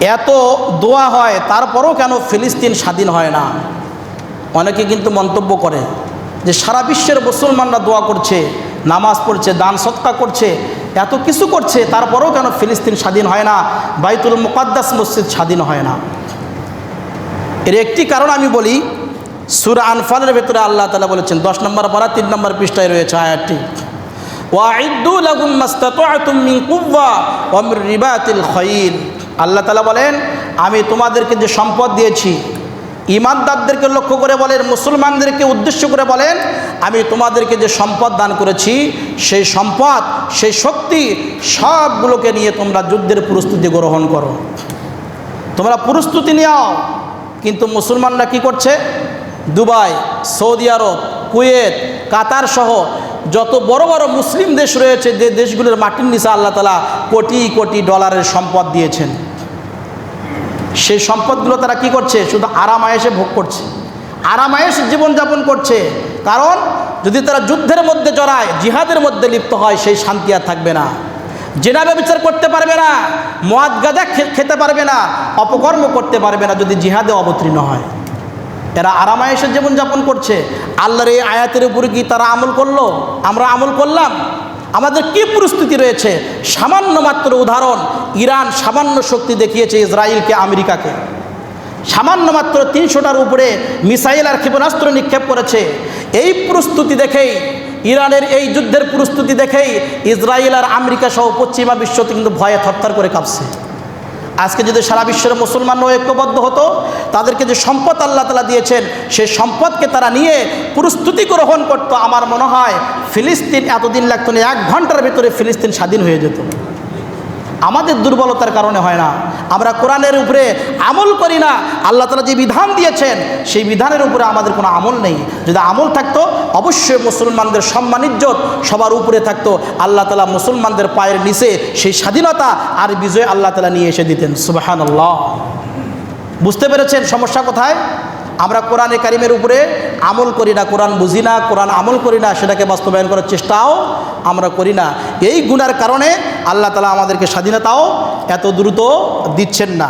এত দোয়া হয়, তারপরও কেন ফিলিস্তিন স্বাধীন হয় না? অনেকে কিন্তু মন্তব্য করে যে সারা বিশ্বের মুসলমানরা দোয়া করছে, নামাজ পড়ছে, দান সৎকা করছে, এত কিছু করছে, তারপরেও কেন ফিলিস্তিন স্বাধীন হয় না? বাইতুল মুকাদ্দাস মসজিদ স্বাধীন হয় না। এর একটি কারণ আমি বলি, সুরা আনফালের ভেতরে আল্লাহ তালা বলেছেন, দশ নম্বর পারা, তিন নম্বর পৃষ্ঠায় রয়েছে আয়াতটি। ওয়াঈদু লাগুম মাস্তাতুআতুম মিন কুওয়া ওয়া মির রিবাতিল খাইল। আল্লাহ তালা বলেন, আমি তোমাদেরকে যে সম্পদ দিয়েছি ইমানদারদেরকে লক্ষ্য করে বলেন, মুসলমানদেরকে উদ্দেশ্য করে বলেন, আমি তোমাদেরকে যে সম্পদ দান করেছি, সেই সম্পদ, সেই শক্তি সবগুলোকে নিয়ে তোমরা যুদ্ধের প্রস্তুতি গ্রহণ করো। তোমরা প্রস্তুতি নিও কিন্তু মুসলমানরা কি করছে? Dubai, Saudi Arab, Kuwait, Qatar সহ যত বড় বড় মুসলিম দেশ রয়েছে, যে দেশগুলোর মাটির নিচে আল্লাহ তালা কোটি কোটি ডলারের সম্পদ দিয়েছেন। সেই সম্পদগুলো তারা কি করছে? শুধু আরামায়েসে ভোগ করছে। আরামায়েশ জীবনযাপন করছে। কারণ যদি তারা যুদ্ধের মধ্যে জড়ায়, জিহাদের মধ্যে লিপ্ত হয়, সেই শান্তি আর থাকবে না। জেনাবে বিচার করতে পারবে না মদ গাঁজা খেতে পারবে না, অপকর্ম করতে পারবে না যদি জিহাদে অবতীর্ণ হয়। এরা আরামায়েশের জীবনযাপন করছে। আল্লাহর এই আয়াতের উপরে কি তারা আমল করল? আমরা আমল করলাম? আমাদের কি পরিস্থিতি রয়েছে? সামান্য মাত্র উদাহরণ, ইরান সামান্য শক্তি দেখিয়েছে ইসরায়েলকে, আমেরিকাকে। সামান্য মাত্র তিনশোটার উপরে মিসাইল আর ক্ষেপণাস্ত্র নিক্ষেপ করেছে। এই প্রস্তুতি দেখেই, ইরানের এই যুদ্ধের প্রস্তুতি দেখেই ইসরায়েল আর আমেরিকা সহ পশ্চিমা বিশ্ব কিন্তু ভয়ে থরথর করে কাঁপছে। আজকে যদি সারা বিশ্বের মুসলমানরা ঐক্যবদ্ধ হতো, তাদেরকে যে সম্পদ আল্লাহ তালা দিয়েছেন সেই সম্পদকে তারা নিয়ে প্রস্তুতি গ্রহণ করতো। আমার মনে হয় ফিলিস্তিন এতদিন লাগতো না, এক ঘণ্টার ভিতরে ফিলিস্তিন স্বাধীন হয়ে যেত। আমাদের দুর্বলতার কারণে হয় না। আমরা কোরআনের উপরে আমল করি না। আল্লাহ তালা যে বিধান দিয়েছেন, সেই বিধানের উপরে আমাদের কোনো আমল নেই। যদি আমল থাকতো, অবশ্যই মুসলমানদের সম্মানিজ্জত সবার উপরে থাকতো। আল্লাহ তালা মুসলমানদের পায়ের নিচে সেই স্বাধীনতা আর বিজয় আল্লাহ তালা নিয়ে এসে দিতেন। সুবাহান আল্লাহ বুঝতে পেরেছেন সমস্যা কোথায়? আমরা কোরআনে কারিমের উপরে আমল করি না, কোরআন বুঝি না, কোরআন আমল করি না, সেটাকে বাস্তবায়ন করার চেষ্টাও আমরা করি না। এই গুণার কারণে আল্লাহ তালা আমাদেরকে স্বাধীনতাও এত দ্রুত দিচ্ছেন না।